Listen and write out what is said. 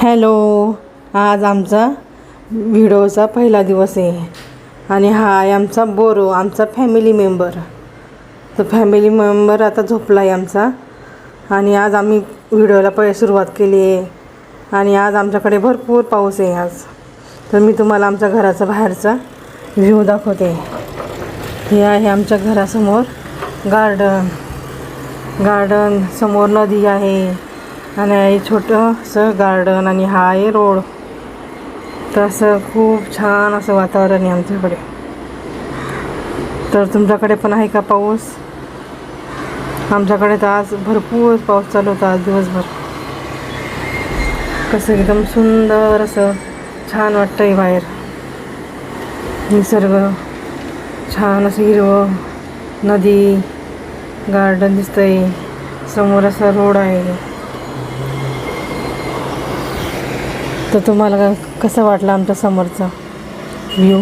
Hello आज आमचा व्हिडिओचा पहिला दिवस आहे. आणि हा आहे आमचा बोरो आमचा फॅमिली मेंबर तर फॅमिली मेंबर आता झोपला आहे आमचा. आणि आज आम्ही व्हिडिओला पहिले सुरुवात केली आहे. आणि आज आमच्याकडे भरपूर पाऊस आहे आज. तर मी तुम्हाला आमच्या घराचा बाहेरचा व्ह्यू दाखवते. हे आहे आमच्या घरासमोर गार्डन गार्डन समोर नदी आहे. आणि हे छोटंसं गार्डन आणि हा आहे रोड तर असं खूप छान असं वातावरण आहे आमच्याकडे. तर तुमच्याकडे पण आहे का पाऊस? आमच्याकडे तर आज भरपूर पाऊस चालू होता आज दिवसभर. कसं एकदम सुंदर असं छान वाटतं आहे बाहेर. निसर्ग छान असं हिरवं नदी गार्डन दिसतंय. समोर असा रोड आहे. तर तुम्हाला कसं वाटलं आमच्या समोरचा? व्ह्यू